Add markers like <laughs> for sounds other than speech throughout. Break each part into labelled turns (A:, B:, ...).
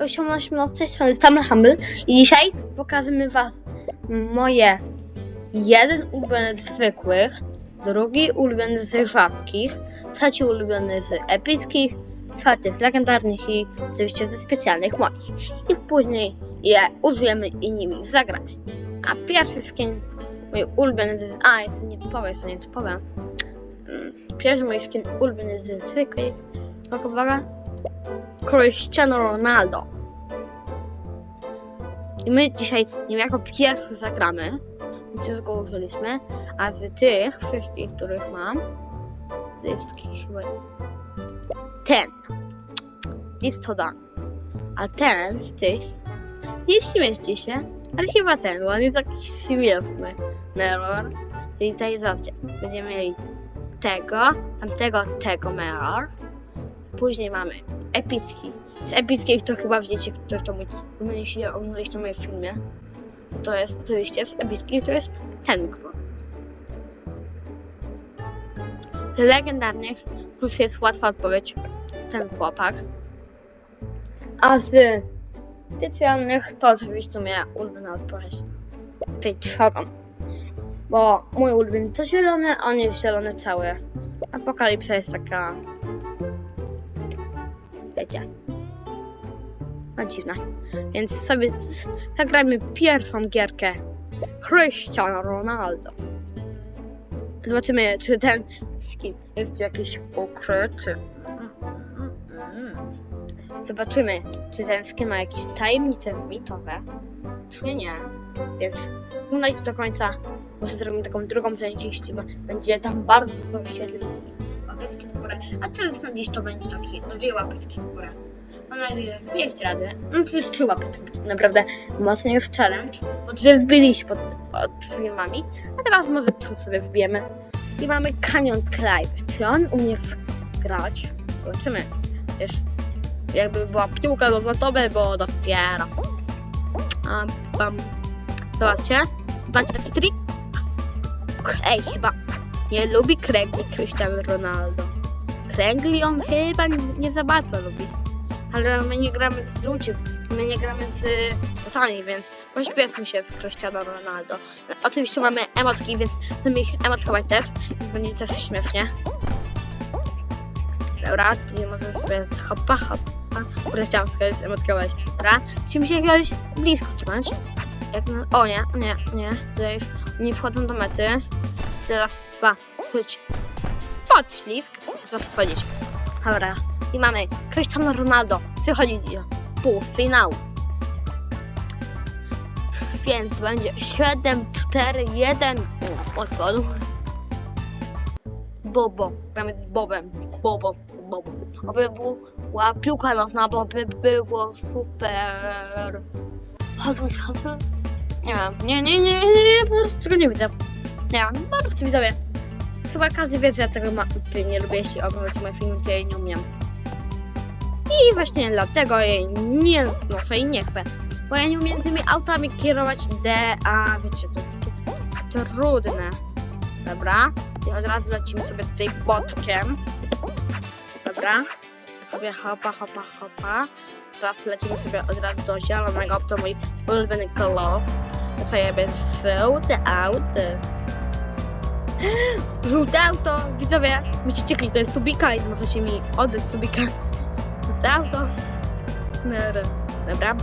A: Osiągnąć z tej strony Stammer Humble i dzisiaj pokażemy wam moje jeden ulubiony z zwykłych, drugi ulubiony z rzadkich, trzeci ulubiony z epickich, czwarty z legendarnych i oczywiście ze specjalnych moich. I później je użyjemy i nimi zagramy. A pierwszy skin, mój ulubiony z... A, jest nietypowy, jest nietypowy. Mm, Pierwszy mój skin ulubiony z zwykłej, uwaga, uwaga, Cristiano Ronaldo. I my dzisiaj nim jako pierwszy zagramy, więc już go użyliśmy, a z tych wszystkich, których mam, taki chyba ten. Jest to dan. A ten z tych nie śmieści się, ale chyba ten, bo on jest taki śmieszny. Mirror. Czyli tutaj zobaczcie, będziemy mieli tego, tamtego, tego mirror. Później mamy epicki. Z epickich to chyba wiecie, który to mój, jeśli oglądaliście moje filmie. To jest oczywiście z epickich, to jest ten krok. Z legendarnych już jest łatwa odpowiedź, ten chłopak. A z specjalnych to oczywiście moja ulubiona odpowiedź. Fake Bo mój ulubiony to zielony, on jest zielony cały. Apokalipsa jest taka wiecie. No dziwne. Więc sobie zagrajmy pierwszą gierkę. Cristiano Ronaldo. Zobaczymy, czy ten skin jest jakiś ukryty. Zobaczymy, czy ten skin ma jakieś tajemnice mitowe, czy nie. Więc oglądajcie do końca. Może zrobimy taką drugą część, bo będzie tam bardzo wyświetleń łapeczki w górę. A teraz na dziś to będzie takie dwie łapeczki w górę. Mam nadzieję, że wbijecie radę. No to jest trzy łapeczki, to naprawdę mocny już challenge, bo dwie wbiliście pod, pod filmami, a teraz może trzy sobie wbijemy. I mamy Canyon Clive. Czy on umie grać? Zobaczymy. Wiesz, jakby była piłka do złotowe, bo dopiero. A, bam. Zobaczcie. Znacie taki trik? Ej, chyba nie lubi kręgli Cristiano Ronaldo. Kręgli on chyba nie za bardzo lubi. Ale my nie gramy z ludźmi, my nie gramy z botami, więc pośpieszmy się z Cristiano Ronaldo. Oczywiście mamy emotki, więc będziemy ich emotkować też, będzie też śmiesznie. Dobra, tutaj możemy sobie hopa, hopa. Kurde, chciałam sobie zemotkować. Dobra, musimy się jakiegoś blisko trzymać. Jak. O nie, nie, nie, tutaj jest... nie wchodzą do mety. Teraz dwa, czuć podślizg, teraz wchodzić. Dobra, i mamy Cristiano Ronaldo, przychodzi do półfinału. Więc będzie 7, 4, 1 odpadu. Bobo, gramy z Bobem, Bobo, Bobo. Oby była piłka nożna, bo by było super. Chodź, chodź, nie nie, nie, nie, nie, po prostu tego nie widzę. Nie po prostu widzowie. Chyba każdy wie, że ja tego ma, nie lubię, jeśli oglądać moje filmy, to jej nie umiem. I właśnie dlatego jej nie znoszę i nie chcę. Bo ja nie umiem tymi autami kierować D, a wiecie, to jest takie trudne. Dobra, i od razu lecimy sobie tutaj botkiem. Dobra, sobie hopa, hopa, hopa. Teraz lecimy sobie od razu do zielonego, to mój ulubiony kolor. Sobie będzie żółte auto. Żółte auto, widzowie, musicie ciekli, to jest Subika i możecie mi oddać Subika. Żółte auto. Dobra, Dobra.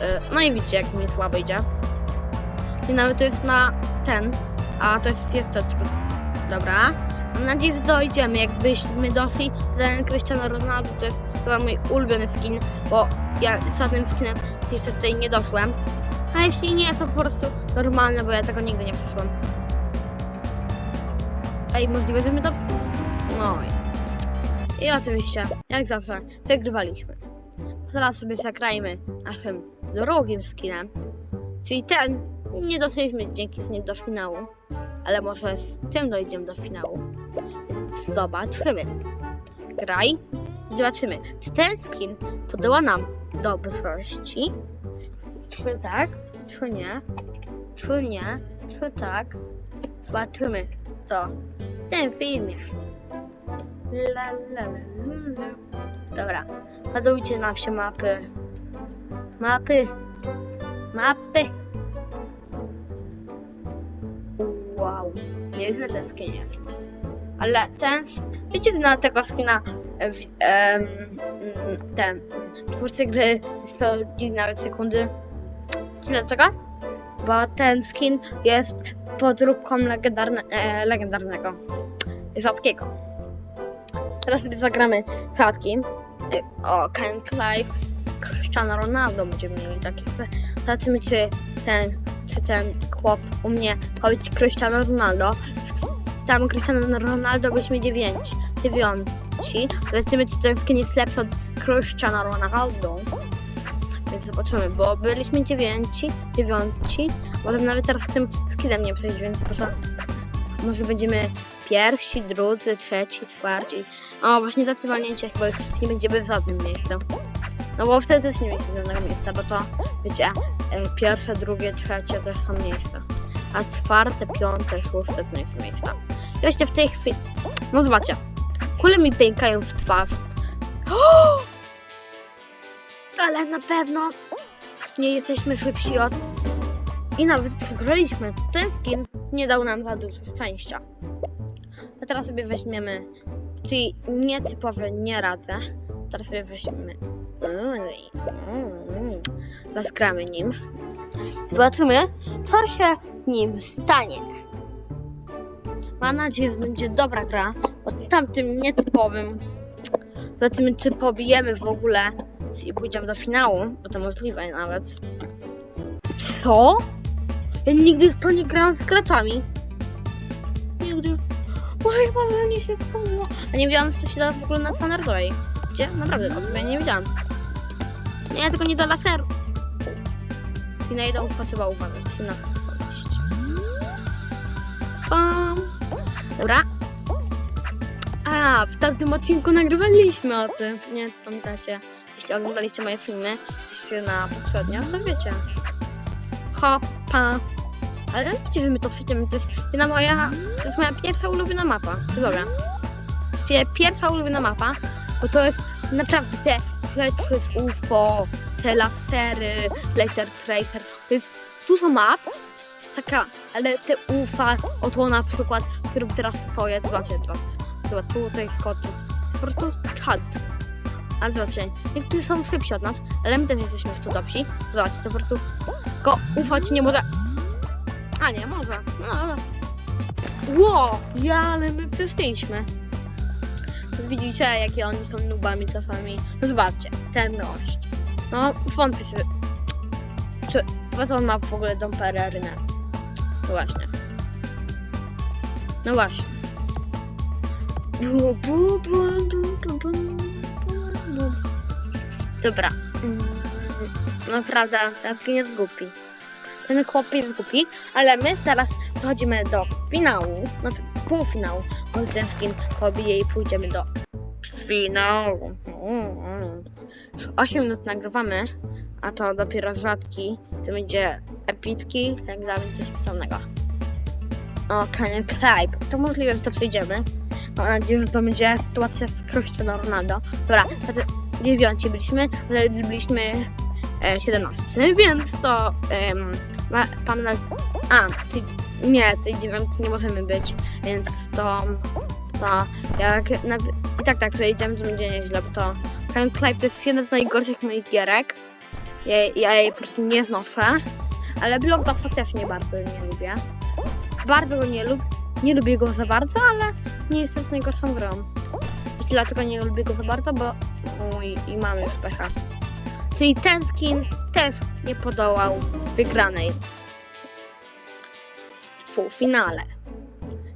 A: E, No i widzicie, jak mi słabo idzie. I nawet to jest na ten, a to jest, to trudne. Dobra. Mam nadzieję, że dojdziemy. Jakbyśmy doszli do ten Cristiano Ronaldo, to jest chyba mój ulubiony skin, bo ja z żadnym skinem jeszcze tutaj nie doszłem. A jeśli nie, to po prostu normalne, bo ja tego nigdy nie przeszłam. Ej, możliwe, że my to... No i... I oczywiście, jak zawsze, wygrywaliśmy. Teraz sobie zagrajmy naszym drugim skinem. Czyli ten nie doszliśmy dzięki z nim do finału. Ale może z tym dojdziemy do finału. Zobaczymy. Graj. Zobaczymy, czy ten skin podoła nam dobrzości. Czy tak, czy nie. Czy nie, czy tak. Zobaczymy to w tym filmie. La, la, la, la. Dobra, ładujcie nam się mapy. Mapy. Mapy. Wow, nieźle ten skin jest. Ale ten, wiecie na tego skina, e, wi- em, ten, twórcy gry spełnili nawet sekundy. Dlaczego? Bo ten skin jest podróbką legendarne, e, legendarnego, rzadkiego. Teraz sobie zagramy klatki. E, O, Ken Clive, Cristiano Ronaldo będziemy mieli takich. Zobaczymy, czy ten, czy ten chłop u mnie chodzić Cristiano Ronaldo. Tam Cristiano Ronaldo byliśmy dziewięć, dziewiąci. Zobaczymy, czy ten skin jest lepszy od Cristiano Ronaldo. Więc zobaczymy, bo byliśmy dziewięci, dziewiąci. Potem nawet teraz z tym skinem nie przejść, więc zobaczymy. Może będziemy pierwsi, drudzy, trzeci, czwarci. O, właśnie tacy walnięcie chyba już nie będziemy w żadnym miejscu. No bo wtedy też nie mieliśmy żadnego miejsca, bo to, wiecie, e, pierwsze, drugie, trzecie też są miejsca. A czwarte, piąte, szóste to nie są miejsca. I właśnie w tej chwili... No zobaczcie. Kule mi pękają w twarz. <gasps> Ale na pewno nie jesteśmy szybsi od... I nawet przegraliśmy. Ten skin nie dał nam za dużo szczęścia. A teraz sobie weźmiemy... Czyli nietypowe nie radzę. Teraz sobie weźmiemy... Zaskramy nim. Zobaczymy, co się nim stanie. Mam nadzieję, że będzie dobra gra, z tamtym nietypowym zobaczymy, czy pobijemy w ogóle i pójdziemy do finału, bo to możliwe nawet. Co? Ja nigdy w to nie grałam z graczami. Nigdy. Oj, mam nie się spełniło. A nie wiedziałam, co się da w ogóle na standardowej. Gdzie? Naprawdę, o tym ja nie wiedziałam. Nie, tylko nie do laseru. I na jedną trzeba uważać. Na. Pam. Dobra. A, w tamtym odcinku nagrywaliśmy o tym. Nie, to pamiętacie. Jeśli oglądaliście moje filmy, na poprzednio, to wiecie. Hopa. Ale wiecie, że my to przecież to jest jedna moja, to jest moja pierwsza ulubiona mapa. To dobra. Jest pie- pierwsza ulubiona mapa, bo to jest naprawdę te rzeczy z UFO, te lasery, laser tracer, to jest dużo map, jest taka, ale te UFA, oto na przykład, w którym teraz stoję, zobaczcie teraz, zobacz, tutaj skoczy, to po prostu czad. Zobaczcie, niektórzy są szybsi od nas, ale my też jesteśmy w to. Zobaczcie, to po prostu tylko ufać nie może. A nie, może. No, ale... Ło, ja, ale my przeszliśmy. Widzicie, jakie oni są nubami czasami. No zobaczcie, ten gość. No, wątpię się. Czy, po co on ma w ogóle tą? No właśnie. No właśnie. Bu, bu, bu, bu, bu, bu. Dobra. Mm, Naprawdę, ten skin jest głupi. Ten chłop jest głupi, ale my teraz przechodzimy do finału, no to półfinału. On ten skin pobije i pójdziemy do finału. Mm, mm. 8 minut nagrywamy, a to dopiero rzadki. To będzie epicki, dla mnie coś specjalnego. O, Kanye Clive. To możliwe, że to przejdziemy. Mam nadzieję, że to będzie sytuacja z Cristiano Ronaldo. Dobra, znaczy dziewiąci byliśmy, ale byliśmy e, 17, więc to em, ma, mam na... A, nie, tej dziewiątki nie możemy być, więc to... to jak... Na, I tak, tak, przejdziemy, to będzie nieźle, bo to... Kanye Clive to jest jedna z najgorszych moich gierek. Ja, ja jej po prostu nie znoszę. Ale Blockbuster też nie bardzo nie lubię. Bardzo go nie lubię. Nie lubię go za bardzo, ale nie jest też najgorszą grą. Dlatego nie lubię go za bardzo, bo mój i mamy już pecha. Czyli ten skin też nie podołał wygranej w półfinale.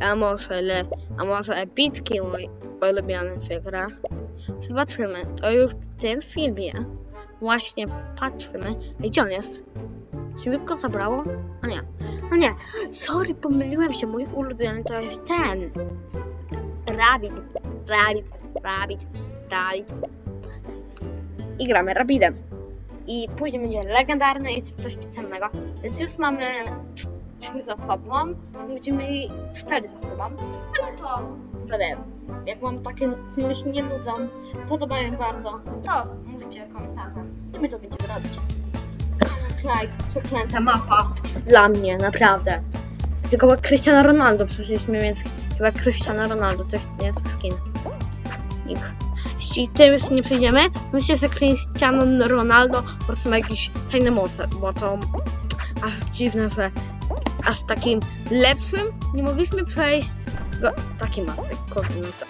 A: A może, le, a może epicki mój ulubiony wygra? Zobaczymy. To już w tym filmie właśnie patrzymy. Gdzie on jest? Czy mi go zabrało? A nie. No nie. Sorry, pomyliłem się. Mój ulubiony to jest ten. Rabbit. Rabbit. Rabbit. Rabbit. I gramy Rabbidem. I później będzie legendarny i coś specjalnego. Więc już mamy trzy za sobą. Będziemy mieli cztery za sobą. Ale to Sobie, jak wam takie filmy się nie nudzą, podobają bardzo, to mówcie w komentarzach i my to będziemy robić. Klaj, przeklęta mapa dla mnie, naprawdę. Tylko jak Cristiano Ronaldo przeszliśmy, więc chyba Cristiano Ronaldo to jest nie skin. Nick. Jeśli tym nie przejdziemy, myślę, że Cristiano Ronaldo po prostu ma jakieś fajne moce, bo to aż dziwne, że aż takim lepszym nie mogliśmy przejść go, takie mapy, kurde, no to.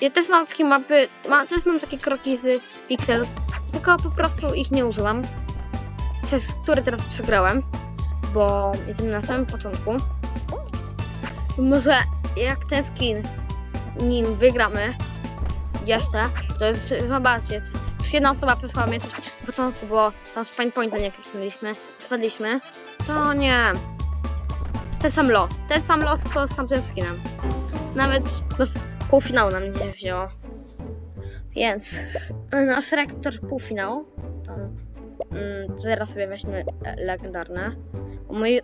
A: Ja też mam takie mapy, ma, też mam takie kroki z Pixel, tylko po prostu ich nie użyłam, przez które teraz przegrałem, bo jestem na samym początku. Może jak ten skin nim wygramy jeszcze, to jest, zobaczcie, już jedna osoba przesłała mnie coś na początku, bo tam z Fine Pointa nie kliknęliśmy, spadliśmy, to nie. Ten sam los, ten sam los co z tamtym skinem. Nawet do półfinału nam nie wzięło. Więc nasz rektor półfinał. To, mm, teraz sobie weźmy legendarne. Mój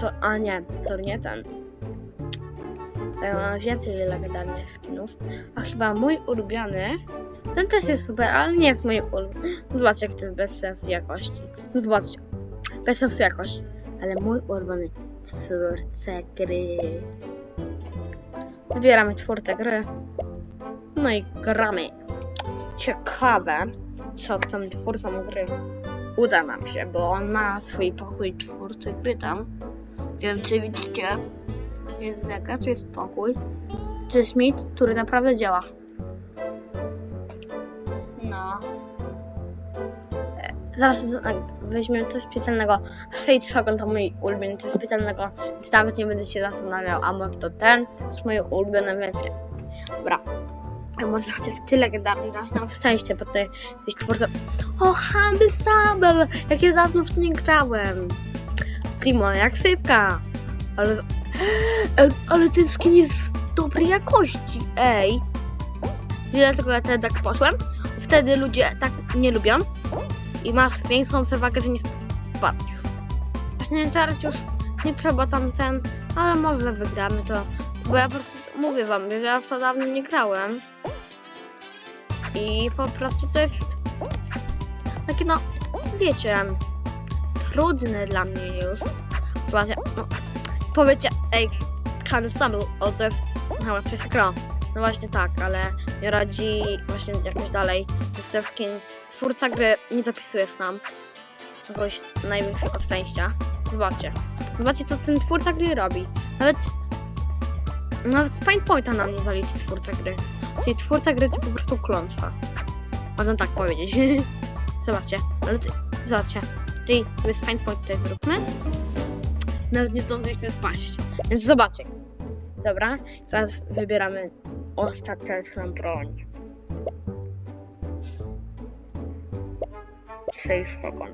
A: to. A nie, to nie ten. Mam więcej legendarnych skinów. A chyba mój ulubiony. Ten też jest super, ale nie jest mój ulubiony. Zobaczcie, jak to jest bez sensu jakości. Zobaczcie. Bez sensu jakość. Ale mój ulubiony czwórce gry. Wybieramy czwórtę gry. No i gramy. Ciekawe, co w tym twórcom gry uda nam się, bo on ma swój pokój czwórty gry tam. Wiem, czy widzicie. Jest zegar, to jest pokój. Jest mit, który naprawdę działa. No. E, Zaraz z- weźmiemy coś specjalnego. Fate Shogun to mój ulubiony, coś specjalnego, więc nawet nie będę się zastanawiał, a może to ten, to jest moje ulubione wersje. Dobra. A może chociaż ty legendarny dasz nam szczęście, bo ty jesteś twórcą. O, Humble Stumble! Jak ja dawno w to nie grałem. Timo, jak sypka. Ale, ale ten skin jest dobrej jakości, ej. I dlatego ja wtedy tak poszłem. Wtedy ludzie tak nie lubią. I masz większą przewagę, że nie spadniesz. Właśnie teraz już nie trzeba tam ten, ale może wygramy to. Bo ja po prostu mówię wam, że ja w to dawno nie grałem. I po prostu to jest takie no, wiecie, trudne dla mnie już. Właśnie, no, powiecie, ej, Can Stumble, o to jest gra. No właśnie tak, ale nie radzi właśnie jakoś dalej. Jest skin, twórca gry nie dopisujesz nam jakiegoś największego szczęścia. Zobaczcie. Zobaczcie, co ten twórca gry robi. Nawet nawet z Pointa nam nie zaliczy twórca gry. Czyli twórca gry to po prostu klątwa. Można tak powiedzieć. <laughs> zobaczcie. Zobaczcie. Czyli z Point tutaj zróbmy. Nawet nie zdążyliśmy spaść. Więc zobaczcie. Dobra. Teraz wybieramy ostateczną broń. Save Shogun.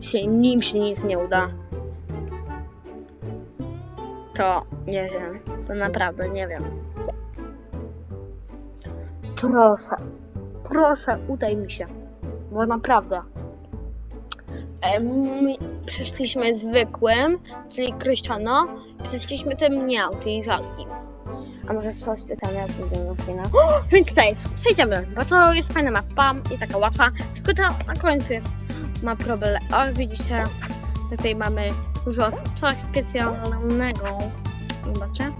A: Się nim się nic nie uda. To nie wiem. To naprawdę nie wiem. Proszę. Proszę, udaj mi się. Bo naprawdę. Em, przeszliśmy zwykłym, czyli Krystiano, przeszliśmy tym miał, czyli rzadkim. A może coś specjalnego będziemy na scena? Więc tutaj przejdziemy, bo to jest fajna mapa i taka łatwa, tylko to na końcu jest ma problem. O, widzicie, tutaj mamy dużo coś specjalnego. Zobaczcie.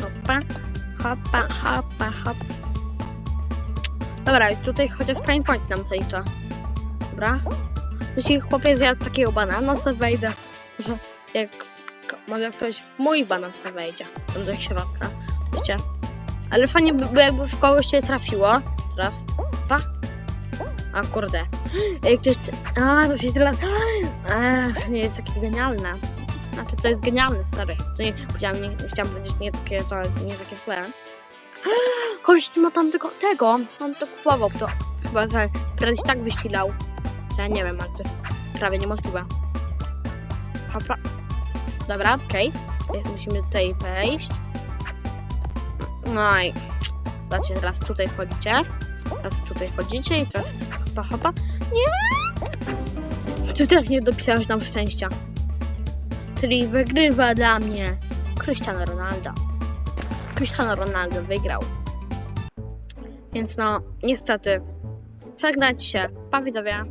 A: Hopa, hopa, hopa, hop. Dobra, tutaj chociaż time point nam zalicza. Dobra. Jeśli chłopiec zjadł takiego banana, to wejdę. Że jak może ktoś mój banan sobie wejdzie. Tam do środka. Wiecie? Ale fajnie by było, jakby w kogoś się trafiło. Teraz. Pa. A kurde. Jak ktoś... A, to się teraz... Ach, nie jest takie genialne. Znaczy, to jest genialne, stary. To nie, chciałam, nie, chciałam powiedzieć nie takie, to nie takie złe. <gasps> Gość ma tam tylko tego. On to kupował, to chyba, że prędzej tak wyścilał. Ja nie wiem, ale to jest prawie niemożliwe. Hopa. Dobra, okej. Okay. Musimy tutaj wejść. No i... Zobaczcie, teraz tutaj wchodzicie. Teraz tutaj wchodzicie i teraz hopa, hopa. Nie! Ty też nie dopisałeś nam szczęścia. Czyli wygrywa dla mnie Cristiano Ronaldo. Cristiano Ronaldo wygrał. Więc no, niestety, żegnać się. Pa widzowie.